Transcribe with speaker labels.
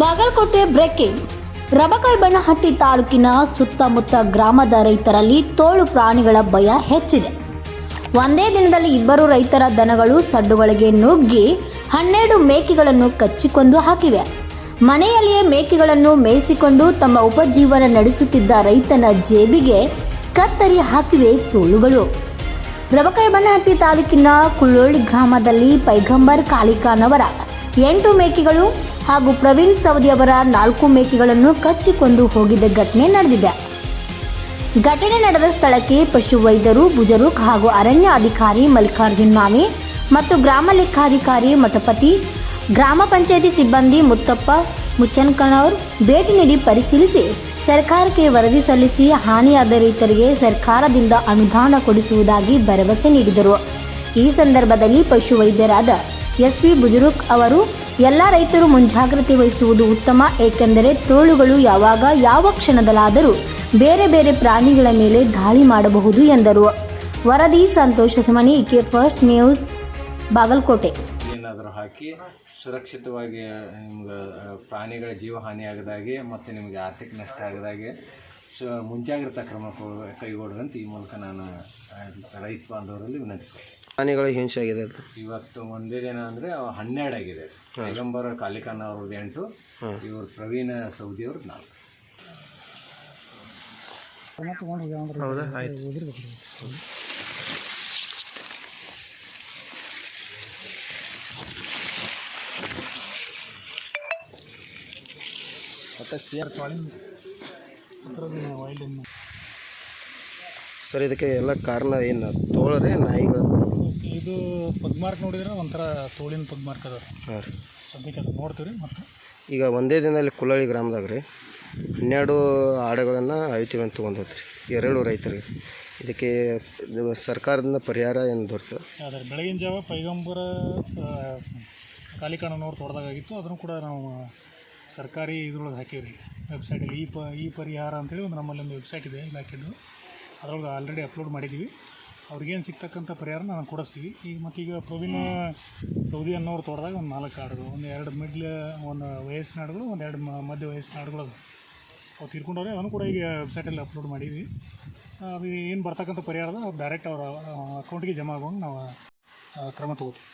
Speaker 1: Bagalkot breaking ರಬಕೈಬನಹಟ್ಟಿ ತಾಲೂಕಿನ ಸುತ್ತಮುತ್ತ ಗ್ರಾಮದ ರೈತರಲ್ಲಿ ತೋಳು ಪ್ರಾಣಿಗಳ ಭಯ ಹೆಚ್ಚಿದೆ. ಒಂದೇ ದಿನದಲ್ಲಿ ಇಬ್ಬರು ರೈತರ ದನಗಳು ಸಡ್ಡುಗಳಿಗೆ ನುಗ್ಗಿ ಹನ್ನೆರಡು ಮೇಕೆಗಳನ್ನು ಕಚ್ಚಿಕೊಂಡು ಹಾಕಿವೆ. ಮನೆಯಲ್ಲಿಯೇ ಮೇಕೆಗಳನ್ನು ಮೇಯಿಸಿಕೊಂಡು ತಮ್ಮ ಉಪಜೀವನ ನಡೆಸುತ್ತಿದ್ದ ರೈತನ ಜೇಬಿಗೆ ಕತ್ತರಿ ಹಾಕಿವೆ ತೋಳುಗಳು. ರಬಕೈಬನಹಟ್ಟಿ ತಾಲೂಕಿನ ಕುಳ್ಳೋಳಿ ಗ್ರಾಮದಲ್ಲಿ ಪೈಗಂಬರ್ ಕಾಲಿಕಾನವರ ಎಂಟು ಮೇಕೆಗಳು ಹಾಗೂ ಪ್ರವೀಣ್ ಸವದಿ ಅವರ ನಾಲ್ಕು ಮೇಕೆಗಳನ್ನು ಕಚ್ಚಿಕೊಂಡು ಹೋಗಿದ್ದ ಘಟನೆ ನಡೆದಿದೆ. ಘಟನೆ ನಡೆದ ಸ್ಥಳಕ್ಕೆ ಪಶುವೈದ್ಯರು ಬುಜರುಕ್ ಹಾಗೂ ಅರಣ್ಯ ಅಧಿಕಾರಿ ಮಲ್ಲಿಕಾರ್ಜುನ್ ಮಾಮಿ ಮತ್ತು ಗ್ರಾಮ ಲೆಕ್ಕಾಧಿಕಾರಿ ಮಠಪತಿ, ಗ್ರಾಮ ಪಂಚಾಯಿತಿ ಸಿಬ್ಬಂದಿ ಮುತ್ತಪ್ಪ ಮುಚ್ಚನ್ಕಣವ್ರು ಭೇಟಿ ನೀಡಿ ಪರಿಶೀಲಿಸಿ. ಸರ್ಕಾರಕ್ಕೆ ವರದಿ ಸಲ್ಲಿಸಿ ಹಾನಿಯಾದ ರೈತರಿಗೆ ಸರ್ಕಾರದಿಂದ ಅನುದಾನ ಕೊಡಿಸುವುದಾಗಿ ಭರವಸೆ ನೀಡಿದರು. ಈ ಸಂದರ್ಭದಲ್ಲಿ ಪಶುವೈದ್ಯರಾದ ಎಸ್ ವಿ ಬುಜುರುಕ್ ಅವರು ಎಲ್ಲ ರೈತರು ಮುಂಜಾಗ್ರತೆ ವಹಿಸುವುದು ಉತ್ತಮ, ಏಕೆಂದರೆ ತೋಳುಗಳು ಯಾವಾಗ, ಯಾವ ಕ್ಷಣದಲ್ಲಾದರೂ ಬೇರೆ ಬೇರೆ ಪ್ರಾಣಿಗಳ ಮೇಲೆ ದಾಳಿ ಮಾಡಬಹುದು ಎಂದರು. ವರದಿ Santosh Sumani, K first news, Bagalkot.
Speaker 2: ಏನಾದರೂ ಹಾಕಿ, ಸುರಕ್ಷಿತವಾಗಿ ನಿಮ್ಗೆ ಪ್ರಾಣಿಗಳ ಜೀವ ಆಗದಾಗೆ ಮತ್ತು ನಿಮಗೆ ಆರ್ಥಿಕ ನಷ್ಟ ಆಗದಾಗೆ ಸೊ, ಮುಂಜಾಗ್ರತಾ ಕ್ರಮ ಕೊ- ಈ ಮೂಲಕ ನಾನು ರೈತ ಬಾಂಧವರಲ್ಲಿ ವಿನಂತಿಸ್ಕೊಳ್ತೀನಿ.
Speaker 3: ಪ್ರಾಣಿಗಳ ಹಿಂಸೆ ಆಗಿದೆ ಅದು.
Speaker 2: ಇವತ್ತು ಒಂದೇ ದಿನ ಅಂದರೆ ಹನ್ನೆರಡು ಆಗಿದೆ ದಿಗಂಬರ ಕಾಲಿಕಾನ್ ಅವ್ರದ್ದು ಎಂಟು ಇವರು ಪ್ರವೀಣ ಸೌದಿ ಅವ್ರದ್ದು ನಾಲ್ಕು.
Speaker 3: ಹೌದಾ? ಆಯ್ತು. ಸರ್ ಇದಕ್ಕೆ ಎಲ್ಲ ಕಾರಣ ಏನು? ತೋಳರೆ ನಾಯಿಗಳು?
Speaker 4: ಇದು ಪದ್ಮಾರ್ಕ್ ನೋಡಿದ್ರೆ ಒಂಥರ ತೋಳಿನ ಪದ್ಮಾರ್ಕ್ ಅದ
Speaker 3: ಹಾಂ ರೀ.
Speaker 4: ಸದ್ಯಕ್ಕೆ ಅದು ನೋಡ್ತೀವಿ ಮತ್ತು.
Speaker 3: ಈಗ ಒಂದೇ ದಿನದಲ್ಲಿ ಕುಳ್ಳಳ್ಳಿ ಗ್ರಾಮದಾಗ ರೀ ಹನ್ನೆರಡು ಆಡುಗಳನ್ನು ಅಂತ ತೊಗೊಂಡು ಹೋಗ್ತೀರಿ ಎರಡು ರೈತರಿಗೆ ಇದಕ್ಕೆ ಇದು ಸರ್ಕಾರದಿಂದ ಪರಿಹಾರ ಏನು ದೊರಕ?
Speaker 4: ಅದರ ಬೆಳಗಿನ ಜಾವ ಪೈಗಂಬರ ಕಾಲಿಕಾಣನವ್ರು ತೋಟದಾಗಿತ್ತು ಅದನ್ನು ಕೂಡ ನಾವು ಸರ್ಕಾರಿ ಇದ್ರೊಳಗೆ ಹಾಕೀವಿ ವೆಬ್ಸೈಟಲ್ಲಿ ಈ ಪ ಈ ಪರಿಹಾರ ಅಂತೇಳಿ ಒಂದು ನಮ್ಮಲ್ಲಿ ಒಂದು ವೆಬ್ಸೈಟ್ ಇದೆ ಇಲಾಖೆದು. ಅದ್ರೊಳಗೆ ಆಲ್ರೆಡಿ ಅಪ್ಲೋಡ್ ಮಾಡಿದ್ದೀವಿ ಅವ್ರಿಗೇನು ಸಿಗ್ತಕ್ಕಂಥ ಪರಿಹಾರ ನಾನು ಕೊಡಿಸ್ತೀವಿ. ಈಗ ಮತ್ತೀಗ ಪ್ರವೀಣ ಸೌದಿ ಅನ್ನೋರು ತೋಟದಾಗ ಒಂದು ನಾಲ್ಕು ಹಾಡುಗಳು ಒಂದು ಎರಡು ಮಿಡ್ಲ್, ಒಂದು ವಯಸ್ಸಿನ ಹಾಡುಗಳು ಒಂದು ಎರಡು ಮಧ್ಯ ವಯಸ್ಸಿನ ಹಾಡುಗಳು ಅದು ಅವು ತೀರ್ಕೊಂಡವ್ರೆ, ಅವನು ಕೂಡ ಈಗ ವೆಬ್ಸೈಟಲ್ಲಿ ಅಪ್ಲೋಡ್ ಮಾಡೀವಿ ಅದು ಏನು ಬರ್ತಕ್ಕಂಥ ಪರಿಹಾರದ ಅವ್ರು ಡೈರೆಕ್ಟ್ ಅವರ ಅಕೌಂಟಿಗೆ ಜಮಾ ಹಾಗೆ ನಾವು ಕ್ರಮ ತಗೋತೀವಿ.